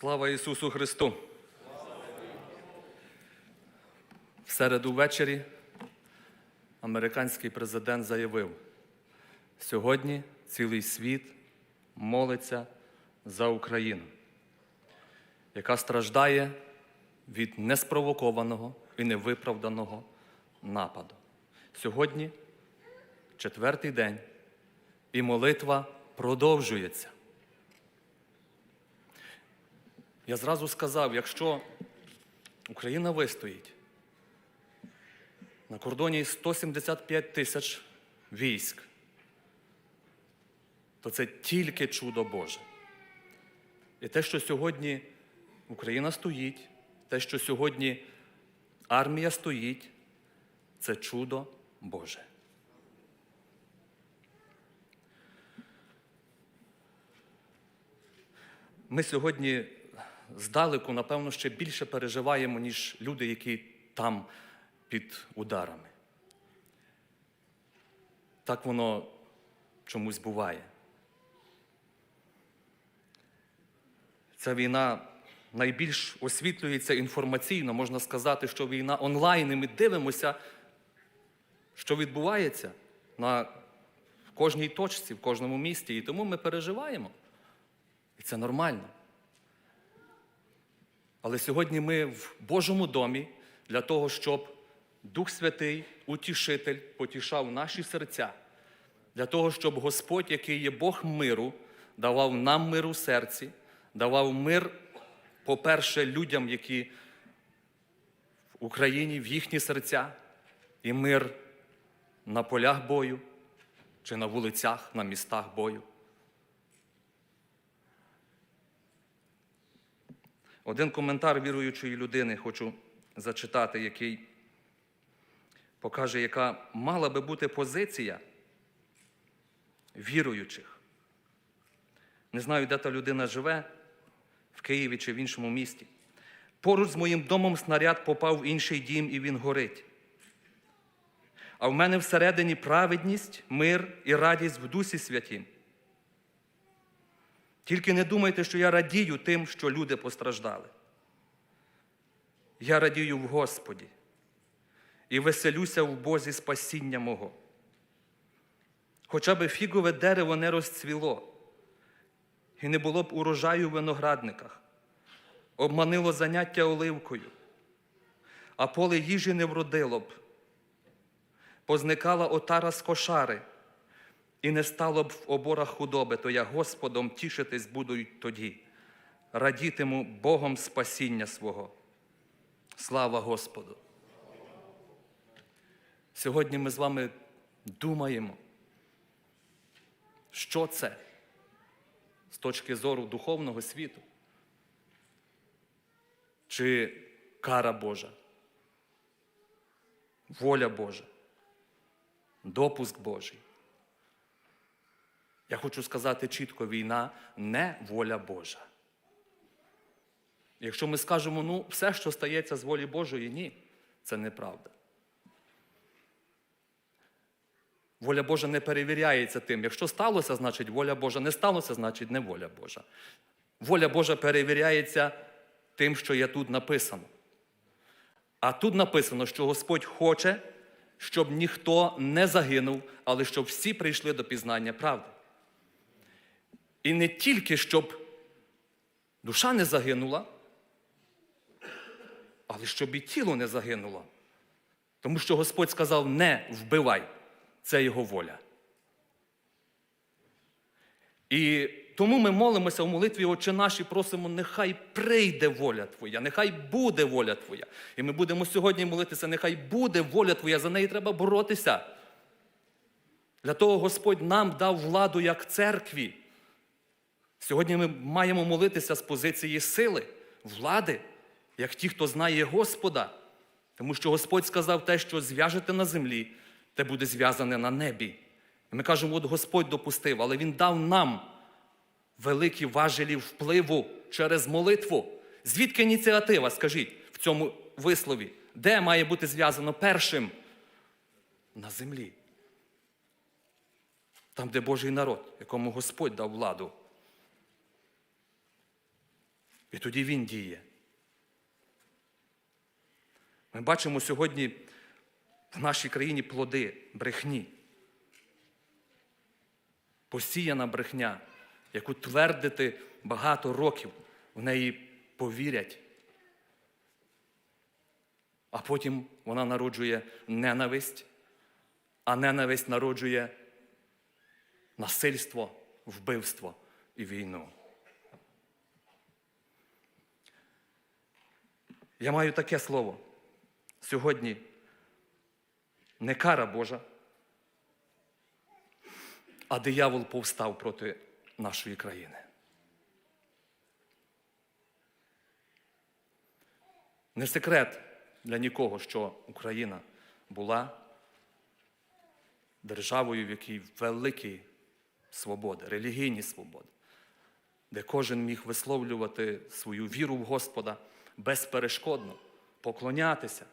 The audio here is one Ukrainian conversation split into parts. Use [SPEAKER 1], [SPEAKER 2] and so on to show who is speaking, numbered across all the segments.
[SPEAKER 1] Слава Ісусу Христу! В середу ввечері американський президент заявив, сьогодні цілий світ молиться за Україну, яка страждає від неспровокованого і невиправданого нападу. Сьогодні четвертий день, і молитва продовжується. Я зразу сказав, якщо Україна вистоїть, на кордоні 175 тисяч військ, то це тільки чудо Боже. І те, що сьогодні Україна стоїть, те, що сьогодні армія стоїть, це чудо Боже. Ми сьогодні здалеку, напевно, ще більше переживаємо, ніж люди, які там під ударами. Так воно чомусь буває. Ця війна найбільш освітлюється інформаційно, можна сказати, що війна онлайн, і ми дивимося, що відбувається на в кожній точці, в кожному місті. І тому ми переживаємо. І це нормально. Але сьогодні ми в Божому домі для того, щоб Дух Святий, утішитель, потішав наші серця, для того, щоб Господь, який є Бог миру, давав нам мир у серці, давав мир, по-перше, людям, які в Україні, в їхні серця, і мир на полях бою чи на вулицях, на містах бою. Один коментар віруючої людини хочу зачитати, який покаже, яка мала би бути позиція віруючих. Не знаю, де та людина живе, в Києві чи в іншому місті. Поруч з моїм домом снаряд попав в інший дім і він горить. А в мене всередині праведність, мир і радість в Дусі Святім. Тільки не думайте, що я радію тим, що люди постраждали. Я радію в Господі і веселюся в Бозі спасіння мого. Хоча би фігове дерево не розцвіло, і не було б урожаю в виноградниках, обманило заняття оливкою, а поле їжі не вродило б, позникала отара з кошари, і не стало б в оборах худоби, то я Господом тішитись буду й тоді, радітиму Богом спасіння свого. Слава Господу! Сьогодні ми з вами думаємо, що це з точки зору духовного світу, чи кара Божа, воля Божа, допуск Божий. Я хочу сказати чітко: війна не воля Божа. Якщо ми скажемо, ну, все, що стається з волі Божої, ні, це неправда. Воля Божа не перевіряється тим. Якщо сталося, значить воля Божа. Не сталося, значить не воля Божа. Воля Божа перевіряється тим, що є тут написано. А тут написано, що Господь хоче, щоб ніхто не загинув, але щоб всі прийшли до пізнання правди. І не тільки щоб душа не загинула, але щоб і тіло не загинуло. Тому що Господь сказав: не вбивай, це Його воля. І тому ми молимося в молитві Отче наш і просимо, нехай прийде воля Твоя, нехай буде воля Твоя. І ми будемо сьогодні молитися, нехай буде воля Твоя, за неї треба боротися. Для того Господь нам дав владу як церкві. Сьогодні ми маємо молитися з позиції сили, влади, як ті, хто знає Господа. Тому що Господь сказав те, що зв'яжете на землі, те буде зв'язане на небі. І ми кажемо, от Господь допустив, але Він дав нам великі важелі впливу через молитву. Звідки ініціатива, скажіть, в цьому вислові? Де має бути зв'язано першим? На землі. Там, де Божий народ, якому Господь дав владу. І тоді він діє. Ми бачимо сьогодні в нашій країні плоди брехні. Посіяна брехня, яку твердити багато років, в неї повірять. А потім вона народжує ненависть, а ненависть народжує насильство, вбивство і війну. Я маю таке слово. Сьогодні не кара Божа, а диявол повстав проти нашої країни. Не секрет для нікого, що Україна була державою, в якій великі свободи, релігійні свободи, де кожен міг висловлювати свою віру в Господа безперешкодно, поклонятися.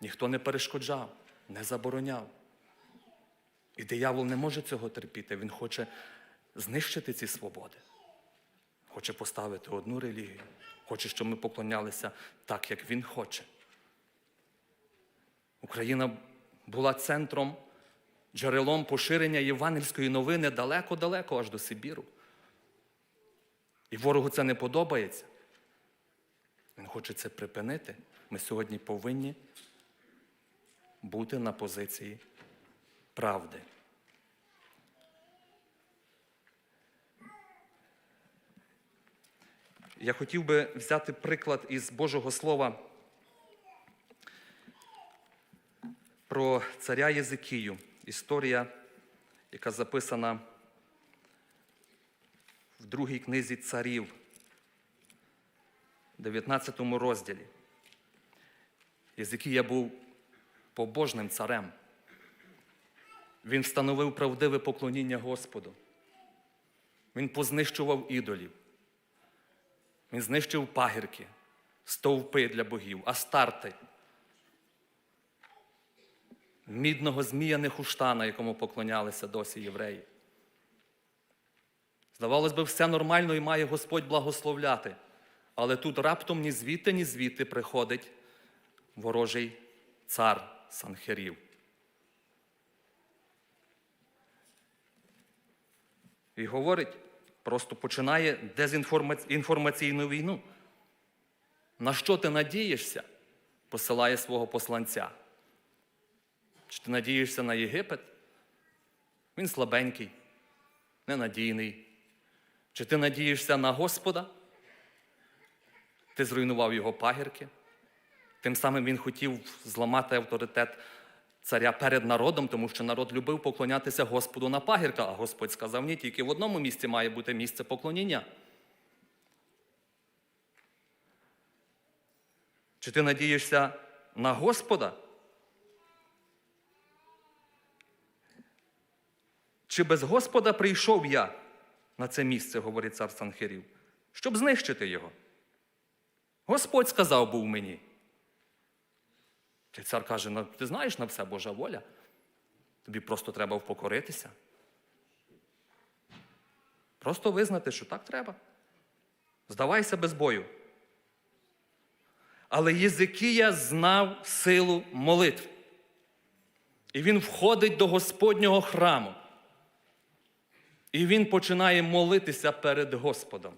[SPEAKER 1] Ніхто не перешкоджав, не забороняв. І диявол не може цього терпіти. Він хоче знищити ці свободи. Хоче поставити одну релігію, хоче, щоб ми поклонялися так, як він хоче. Україна була центром, джерелом поширення євангельської новини далеко-далеко аж до Сибіру. І ворогу це не подобається. Хоче це припинити. Ми сьогодні повинні бути на позиції правди. Я хотів би взяти приклад із Божого Слова про царя Єзикію. Історія, яка записана в другій книзі царів, 19 розділі. Єзикія був побожним царем. Він встановив правдиве поклоніння Господу. Він познищував ідолів. Він знищив пагірки, стовпи для богів, астарти, мідного змія Нехуштана, якому поклонялися досі євреї. Здавалось би, все нормально і має Господь благословляти. Але тут раптом ні звідти, ні звідти приходить ворожий цар Санхерів. І говорить, просто починає дезінформаційну війну. На що ти надієшся? Посилає свого посланця. Чи ти надієшся на Єгипет? Він слабенький, ненадійний. Чи ти надієшся на Господа? Ти зруйнував його пагірки. Тим самим він хотів зламати авторитет царя перед народом, тому що народ любив поклонятися Господу на пагірка, а Господь сказав, ні, тільки в одному місці має бути місце поклоніння. Чи ти надієшся на Господа? Чи без Господа прийшов я на це місце, говорить цар Санхирів, щоб знищити його? Господь сказав був мені. І цар каже: ти знаєш на все Божа воля. Тобі просто треба впокоритися. Просто визнати, що так треба. Здавайся без бою. Але Єзикія знав силу молитв. І він входить до Господнього храму. І він починає молитися перед Господом.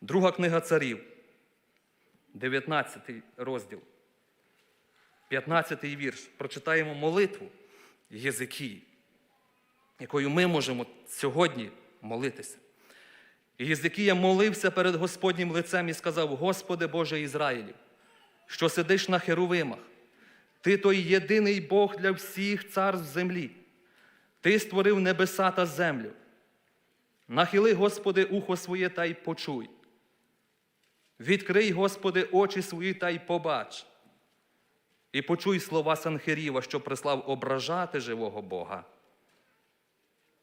[SPEAKER 1] Друга книга царів, 19 розділ. 15-й вірш. Прочитаємо молитву Єзикії, якою ми можемо сьогодні молитися. І Єзикія молився перед Господнім лицем і сказав: Господи Боже Ізраїлів, що сидиш на херовимах, Ти той єдиний Бог для всіх царств землі. Ти створив небеса та землю. Нахили, Господи, ухо своє та й почуй. Відкрий, Господи, очі свої та й побач. І почуй слова Санхеріва, що прислав ображати живого Бога.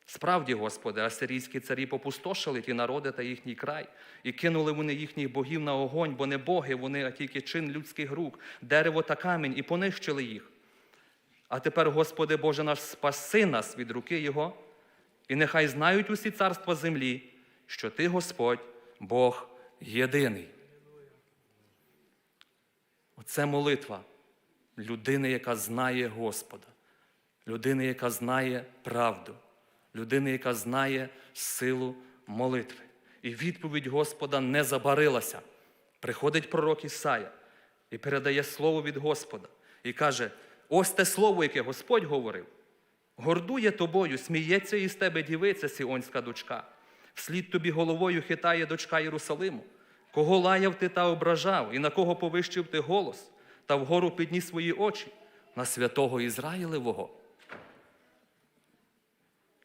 [SPEAKER 1] Справді, Господи, асирійські царі попустошили ті народи та їхній край, і кинули вони їхніх богів на огонь, бо не боги вони, а тільки чин людських рук, дерево та камінь, і понищили їх. А тепер, Господи Боже наш, спаси нас від руки Його, і нехай знають усі царства землі, що Ти, Господь, Бог єдиний. Оце молитва людини, яка знає Господа, людини, яка знає правду, людини, яка знає силу молитви. І відповідь Господа не забарилася. Приходить пророк Ісая і передає слово від Господа і каже: ось те слово, яке Господь говорив. Гордує тобою, сміється із тебе дівиця Сіонська дочка. Вслід тобі головою хитає дочка Єрусалиму. Кого лаяв ти та ображав, і на кого повищив ти голос, та вгору підніс свої очі на святого Ізраїлевого.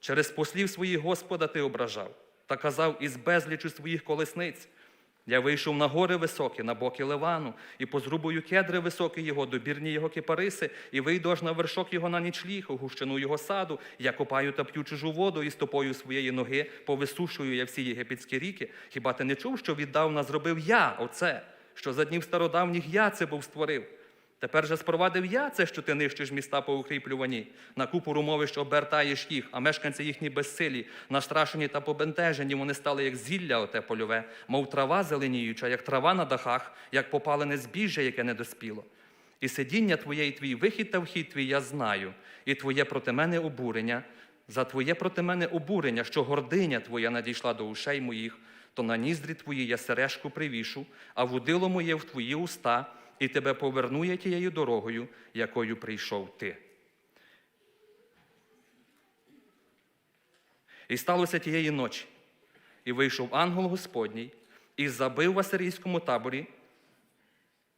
[SPEAKER 1] Через послів своїх Господа ти ображав та казав із безлічу своїх колесниць. Я вийшов на гори високі, на боки Ливану, і позрубую кедри високі його, добірні його кипариси, і вийду аж на вершок його на нічліг, у гущину його саду. Я копаю та п'ю чужу воду, і стопою своєї ноги повисушую я всі єгипетські ріки. Хіба ти не чув, що віддавна зробив я оце, що за днів стародавніх я це був створив? Тепер же спровадив я це, що ти нищиш міста по укріплюванні, на купу румови, що обертаєш їх, а мешканці їхні безсилі, настрашені та побентежені, вони стали як зілля оте польове, мов трава зеленіюча, як трава на дахах, як попалене збіжжя, яке не доспіло. І сидіння твоє, і твій вихід та вхід твій я знаю, і твоє проти мене обурення, за твоє проти мене обурення, що гординя твоя надійшла до ушей моїх, то на ніздрі твої я сережку привішу, а вудило моє в твої уста, і тебе поверну я тією дорогою, якою прийшов ти. І сталося тієї ночі, і вийшов ангел Господній, і забив в асирійському таборі.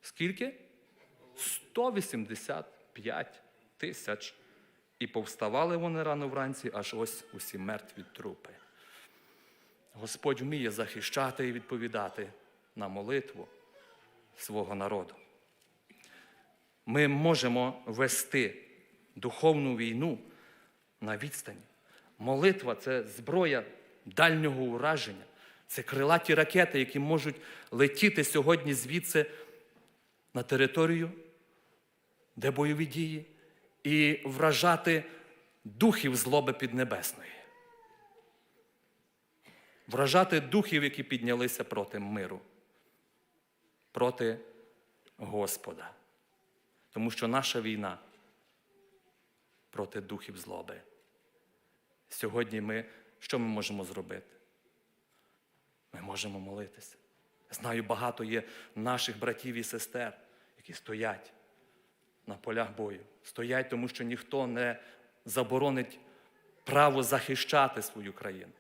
[SPEAKER 1] Скільки? 185 тисяч. І повставали вони рано вранці, аж ось усі мертві трупи. Господь вміє захищати і відповідати на молитву свого народу. Ми можемо вести духовну війну на відстані. Молитва це зброя дальнього ураження, це крилаті ракети, які можуть летіти сьогодні звідси на територію, де бойові дії, і вражати духів злоби піднебесної. Вражати духів, які піднялися проти миру, проти Господа. Тому що наша війна проти духів злоби. Сьогодні ми що ми можемо зробити? Ми можемо молитися. Знаю, багато є наших братів і сестер, які стоять на полях бою. Стоять, тому що ніхто не заборонить право захищати свою країну.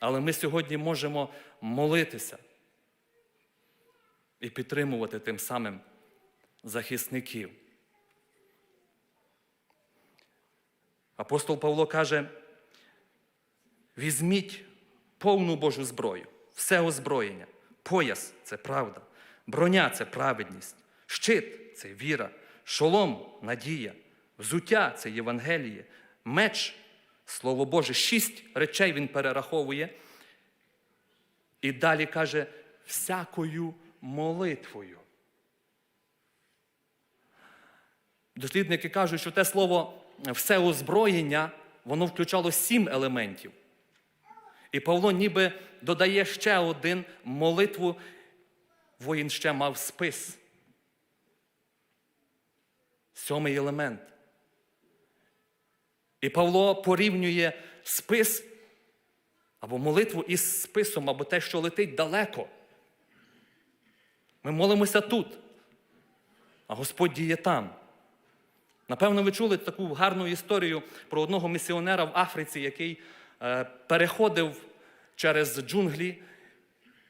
[SPEAKER 1] Але ми сьогодні можемо молитися і підтримувати тим самим захисників. Апостол Павло каже: візьміть повну Божу зброю, все озброєння, пояс це правда, броня це праведність, щит це віра, шолом надія, взуття це Євангеліє, меч Слово Боже. Шість речей він перераховує. І далі каже, всякою молитвою. Дослідники кажуть, що те слово все озброєння, воно включало сім елементів. І Павло ніби додає ще один молитву, воїн ще мав спис. Сьомий елемент. І Павло порівнює спис або молитву із списом, або те, що летить далеко. Ми молимося тут, а Господь діє там. Напевно, ви чули таку гарну історію про одного місіонера в Африці, який е, переходив через джунглі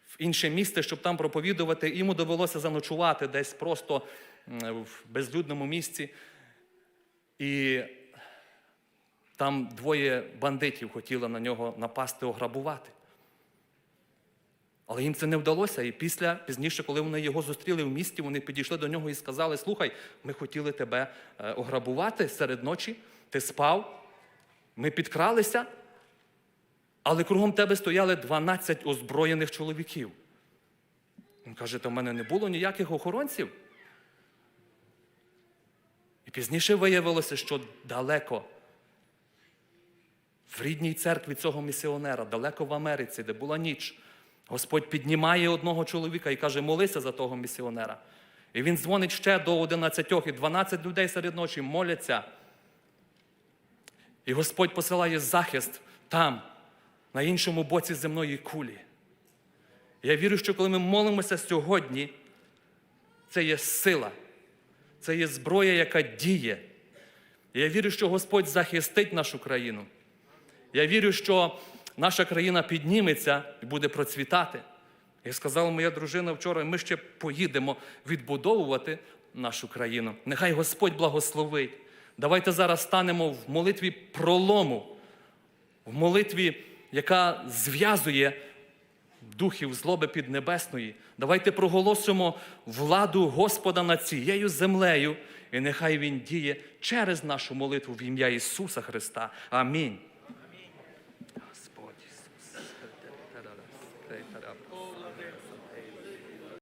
[SPEAKER 1] в інше місце, щоб там проповідувати. Йому довелося заночувати десь просто в безлюдному місці. І там двоє бандитів хотіли на нього напасти, ограбувати. Але їм це не вдалося. І після, пізніше, коли вони його зустріли в місті, вони підійшли до нього і сказали: Слухай, ми хотіли тебе е, ограбувати серед ночі, ти спав, ми підкралися, але кругом тебе стояли 12 озброєних чоловіків. Він каже, то в мене не було ніяких охоронців. І пізніше виявилося, що далеко в рідній церкві цього місіонера, далеко в Америці, де була ніч, Господь піднімає одного чоловіка і каже, молися за того місіонера. І він дзвонить ще до 11 і 12 людей серед ночі моляться. І Господь посилає захист там, на іншому боці земної кулі. Я вірю, що коли ми молимося сьогодні, це є сила, це є зброя, яка діє. Я вірю, що Господь захистить нашу країну. Я вірю, що наша країна підніметься і буде процвітати. Як сказала моя дружина вчора, ми ще поїдемо відбудовувати нашу країну. Нехай Господь благословить. Давайте зараз станемо в молитві пролому, в молитві, яка зв'язує духів злоби піднебесної. Давайте проголосимо владу Господа над цією землею, і нехай Він діє через нашу молитву в ім'я Ісуса Христа. Амінь.